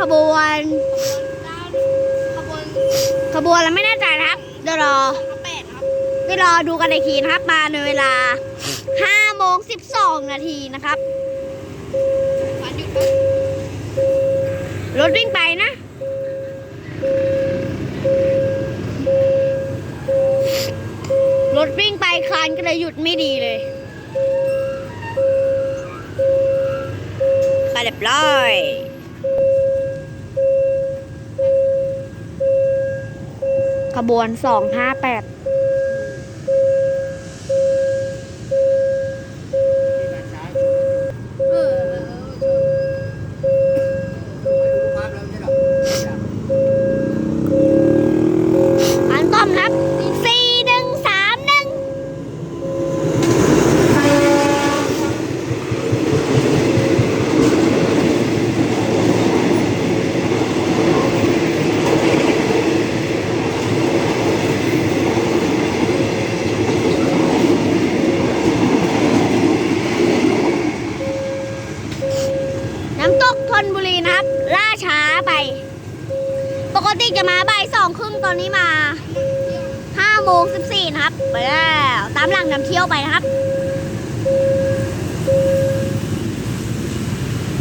ขบวนด้านขบวนขบวนเราไม่แน่ใจนะครับเดี๋ยวรอพระแปดครับเดี๋ยวรอดูกันในทีนะครับ มาในเวลา5โมง12 นาทีนะครับวันหยุดครับรถวิ่งไปนะรถวิ่งไปคานก็เลยหยุดไม่ดีเลยไปเรียบร้อย ขบวน 258 น้ำตกทนบุรีนะครับ ล่าช้าไป ปกติจะมาบ่ายสองครึ่งตอนนี้มาห้าโมงสิบสี่นะครับ ไปแล้ว ตามหลังน้ำเที่ยวไปนะครับ